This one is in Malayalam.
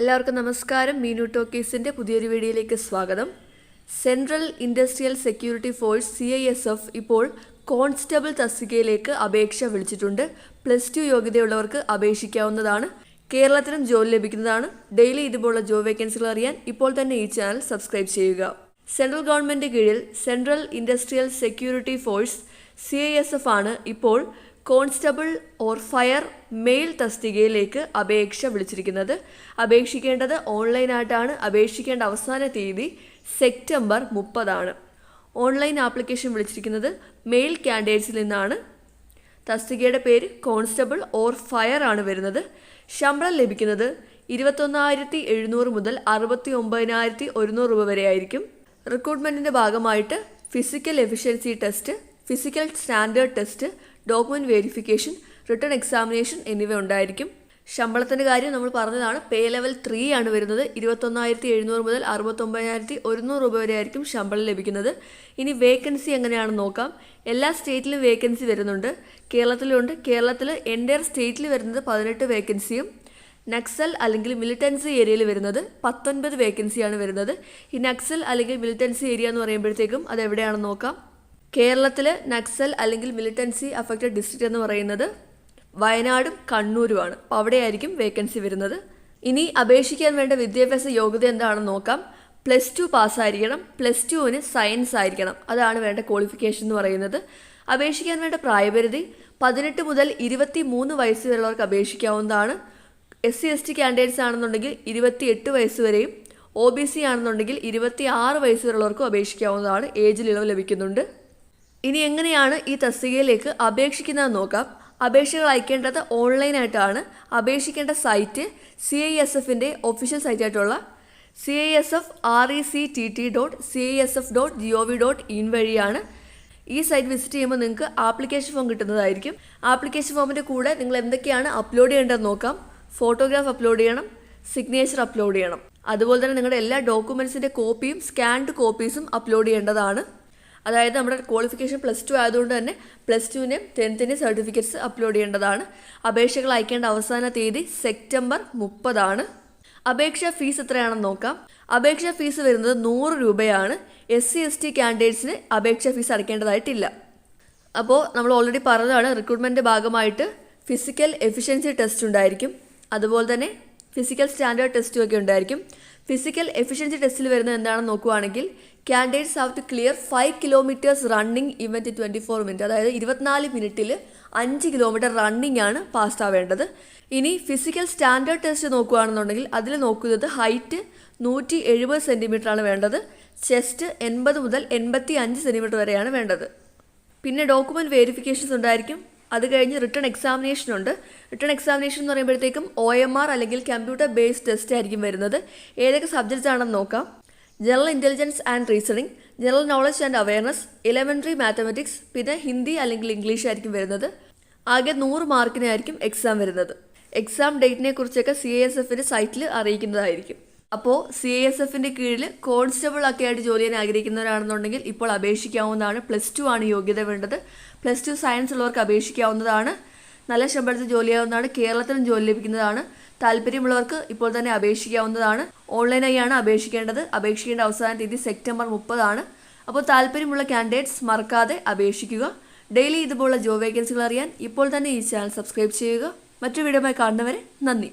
എല്ലാവർക്കും നമസ്കാരം. മീനു ടോക്കീസിന്റെ പുതിയൊരു വീഡിയോയിലേക്ക് സ്വാഗതം. Central industrial security force C I S F ഇപ്പോൾ കോൺസ്റ്റബിൾ തസ്തികയിലേക്ക് അപേക്ഷ വിളിച്ചിട്ടുണ്ട്. പ്ലസ് ടു യോഗ്യതയുള്ളവർക്ക് അപേക്ഷിക്കാവുന്നതാണ്. കേരളത്തിലും ജോലി ലഭിക്കുന്നതാണ്. ഡെയിലി ഇതുപോലുള്ള ജോബ് വേക്കൻസികൾ അറിയാൻ ഇപ്പോൾ തന്നെ ഈ ചാനൽ സബ്സ്ക്രൈബ് ചെയ്യുക. സെൻട്രൽ ഗവൺമെന്റ് കീഴിൽ central industrial security force C I S F ആണ് ഇപ്പോൾ കോൺസ്റ്റബിൾ ഓർ ഫയർ മെയിൽ തസ്തികയിലേക്ക് അപേക്ഷ വിളിച്ചിരിക്കുന്നത്. അപേക്ഷിക്കേണ്ടത് ഓൺലൈനായിട്ടാണ്. അപേക്ഷിക്കേണ്ട അവസാന തീയതി സെപ്റ്റംബർ മുപ്പതാണ്. ഓൺലൈൻ ആപ്ലിക്കേഷൻ വിളിച്ചിരിക്കുന്നത് മെയിൽ കാൻഡിഡേറ്റ്സിൽ നിന്നാണ്. തസ്തികയുടെ പേര് കോൺസ്റ്റബിൾ ഓർ ഫയർ ആണ് വരുന്നത്. ശമ്പളം ലഭിക്കുന്നത് ഇരുപത്തൊന്നായിരത്തി എഴുന്നൂറ് മുതൽ അറുപത്തി ഒമ്പതിനായിരത്തി ഒരുന്നൂറ് രൂപ വരെയായിരിക്കും. റിക്രൂട്ട്മെന്റിന്റെ ഭാഗമായിട്ട് physical efficiency test physical standard test document verification written examination എന്നിവ ഉണ്ടായിരിക്കും. ശമ്പളത്തിന്റെ കാര്യം നമ്മൾ പറഞ്ഞതാണ് പേ ലെവൽ ത്രീ ആണ് വരുന്നത്. ഇരുപത്തൊന്നായിരത്തി എഴുന്നൂറ് മുതൽ അറുപത്തൊമ്പതിനായിരത്തി ഒരുന്നൂറ് രൂപ വരെ ആയിരിക്കും ശമ്പളം ലഭിക്കുന്നത്. ഇനി വേക്കൻസി എങ്ങനെയാണെന്ന് നോക്കാം. എല്ലാ സ്റ്റേറ്റിലും വേക്കൻസി വരുന്നുണ്ട്. കേരളത്തിലുണ്ട്. കേരളത്തിൽ എന്റെ സ്റ്റേറ്റിൽ വരുന്നത് പതിനെട്ട് വേക്കൻസിയും നക്സൽ അല്ലെങ്കിൽ മിലിറ്റൻസി ഏരിയയിൽ വരുന്നത് പത്തൊൻപത് വേക്കൻസിയാണ് വരുന്നത്. ഈ നക്സൽ അല്ലെങ്കിൽ മിലിറ്റൻസി ഏരിയ എന്ന് പറയുമ്പോഴത്തേക്കും അത് എവിടെയാണെന്ന് നോക്കാം. കേരളത്തിൽ നക്സൽ അല്ലെങ്കിൽ മിലിറ്റൻസി അഫക്റ്റഡ് ഡിസ്ട്രിക്റ്റ് എന്ന് പറയുന്നത് വയനാടും കണ്ണൂരുമാണ്. അപ്പോൾ അവിടെയായിരിക്കും വേക്കൻസി വരുന്നത്. ഇനി അപേക്ഷിക്കാൻ വേണ്ട വിദ്യാഭ്യാസ യോഗ്യത എന്താണെന്ന് നോക്കാം. പ്ലസ് ടു പാസ്സായിരിക്കണം പ്ലസ് ടുവിന് സയൻസ് ആയിരിക്കണം. അതാണ് വേണ്ട ക്വാളിഫിക്കേഷൻ എന്ന് പറയുന്നത്. അപേക്ഷിക്കാൻ വേണ്ട പ്രായപരിധി പതിനെട്ട് മുതൽ ഇരുപത്തി മൂന്ന് വയസ്സ് വരെയുള്ളവർക്ക് അപേക്ഷിക്കാവുന്നതാണ്. S C S T candidates ആണെന്നുണ്ടെങ്കിൽ ഇരുപത്തി എട്ട് വയസ്സ് വരെയും ഒ ബി സി ആണെന്നുണ്ടെങ്കിൽ ഇരുപത്തി ആറ് വയസ്സ് വരെയുള്ളവർക്കും അപേക്ഷിക്കാവുന്നതാണ്. ഏജിൽ ഇളവ് ലഭിക്കുന്നുണ്ട്. ഇനി എങ്ങനെയാണ് ഈ തസ്തികയിലേക്ക് അപേക്ഷിക്കുന്നത് നോക്കാം. അപേക്ഷകൾ അയക്കേണ്ടത് ഓൺലൈനായിട്ടാണ്. അപേക്ഷിക്കേണ്ട സൈറ്റ് സി ഐ എസ് എഫിന്റെ official സൈറ്റായിട്ടുള്ള C I S F R E C T T dot C I S F dot G O V dot in വഴിയാണ്. ഈ സൈറ്റ് വിസിറ്റ് ചെയ്യുമ്പോൾ നിങ്ങൾക്ക് ആപ്ലിക്കേഷൻ ഫോം കിട്ടുന്നതായിരിക്കും. ആപ്ലിക്കേഷൻ ഫോമിന്റെ കൂടെ നിങ്ങൾ എന്തൊക്കെയാണ് അപ്ലോഡ് ചെയ്യേണ്ടതെന്ന് നോക്കാം. ഫോട്ടോഗ്രാഫ് അപ്ലോഡ് ചെയ്യണം. സിഗ്നേച്ചർ അപ്ലോഡ് ചെയ്യണം. അതുപോലെ തന്നെ നിങ്ങളുടെ എല്ലാ ഡോക്യുമെൻസിന്റെ കോപ്പിയും സ്കാൻഡ് കോപ്പീസും അപ്ലോഡ് ചെയ്യേണ്ടതാണ്. അതായത് നമ്മുടെ ക്വാളിഫിക്കേഷൻ പ്ലസ് ടു ആയതുകൊണ്ട് തന്നെ പ്ലസ് ടുവിന്റെയും ടെൻത്തിന്റെയും സർട്ടിഫിക്കറ്റ്സ് അപ്ലോഡ് ചെയ്യേണ്ടതാണ്. അപേക്ഷകൾ അയക്കേണ്ട അവസാന തീയതി സെപ്റ്റംബർ മുപ്പതാണ്. അപേക്ഷാ ഫീസ് എത്രയാണെന്ന് നോക്കാം. അപേക്ഷാ ഫീസ് വരുന്നത് നൂറ് രൂപയാണ്. എസ് സി എസ് ടി കാൻഡിഡേറ്റ്സിന് അപേക്ഷാ ഫീസ് അടയ്ക്കേണ്ടതായിട്ടില്ല. അപ്പോൾ നമ്മൾ ഓൾറെഡി പറഞ്ഞതാണ് റിക്രൂട്ട്മെന്റ് ഭാഗമായിട്ട് ഫിസിക്കൽ എഫിഷ്യൻസി ടെസ്റ്റ് ഉണ്ടായിരിക്കും. അതുപോലെ തന്നെ ഫിസിക്കൽ സ്റ്റാൻഡേർഡ് ടെസ്റ്റും ഒക്കെ ഉണ്ടായിരിക്കും. ഫിസിക്കൽ എഫിഷ്യൻസി ടെസ്റ്റിൽ വരുന്നത് എന്താണെന്ന് നോക്കുവാണെങ്കിൽ candidates have to clear five kilometres running event twenty four minute അതായത് ഇരുപത്തിനാല് മിനിറ്റിൽ അഞ്ച് കിലോമീറ്റർ റണ്ണിങ് ആണ് പാസ് ആവേണ്ടത്. ഇനി ഫിസിക്കൽ സ്റ്റാൻഡേർഡ് ടെസ്റ്റ് നോക്കുകയാണെന്നുണ്ടെങ്കിൽ അതിൽ നോക്കുന്നത് ഹൈറ്റ് നൂറ്റി എഴുപത് സെന്റിമീറ്റർ ആണ് വേണ്ടത്. ചെസ്റ്റ് എൺപത് മുതൽ എൺപത്തി അഞ്ച് സെന്റിമീറ്റർ വരെയാണ് വേണ്ടത്. പിന്നെ ഡോക്യുമെന്റ് വേരിഫിക്കേഷൻസ് ഉണ്ടായിരിക്കും. അത് കഴിഞ്ഞ് റിട്ടേൺ എക്സാമിനേഷൻ ഉണ്ട്. റിട്ടേൺ എക്സാമിനേഷൻ എന്ന് പറയുമ്പോഴത്തേക്കും ഒ എം ആർ അല്ലെങ്കിൽ കമ്പ്യൂട്ടർ ബേസ്ഡ് ടെസ്റ്റ് ആയിരിക്കും വരുന്നത്. ഏതൊക്കെ സബ്ജക്ട്സ് ആണെന്ന് നോക്കാം. General intelligence and reasoning general knowledge and awareness elementary mathematics പിന്നെ ഹിന്ദി അല്ലെങ്കിൽ ഇംഗ്ലീഷ് ആയിരിക്കും വരുന്നത്. ആകെ നൂറ് മാർക്കിനായിരിക്കും എക്സാം വരുന്നത്. എക്സാം ഡേറ്റിനെ കുറിച്ചൊക്കെ സി എസ് എഫിന്റെ സൈറ്റിൽ അറിയിക്കുന്നതായിരിക്കും. അപ്പോൾ സി എസ് എഫിന്റെ കീഴിൽ കോൺസ്റ്റബിൾ ഒക്കെ ആയിട്ട് ജോലി ചെയ്യാൻ ആഗ്രഹിക്കുന്നവരാണെന്നുണ്ടെങ്കിൽ ഇപ്പോൾ അപേക്ഷിക്കാവുന്നതാണ്. പ്ലസ് ടു ആണ് യോഗ്യത വേണ്ടത്. പ്ലസ് ടു സയൻസ് ഉള്ളവർക്ക് അപേക്ഷിക്കാവുന്നതാണ്. നല്ല ശമ്പളത്തിൽ ജോലി ചെയ്യാവുന്നതാണ്. കേരളത്തിലും ജോലി ലഭിക്കുന്നതാണ്. താല്പര്യമുള്ളവർക്ക് ഇപ്പോൾ തന്നെ അപേക്ഷിക്കാവുന്നതാണ്. ഓൺലൈനായാണ് അപേക്ഷിക്കേണ്ടത്. അപേക്ഷിക്കേണ്ട അവസാന തീയതി സെപ്റ്റംബർ മുപ്പതാണ്. അപ്പോൾ താല്പര്യമുള്ള കാൻഡിഡേറ്റ്സ് മറക്കാതെ അപേക്ഷിക്കുക. ഡെയിലി ഇതുപോലുള്ള ജോബ് വേക്കൻസികൾ അറിയാൻ ഇപ്പോൾ തന്നെ ഈ ചാനൽ സബ്സ്ക്രൈബ് ചെയ്യുക. മറ്റു വീഡിയോമായി കാണുന്നവരെ നന്ദി.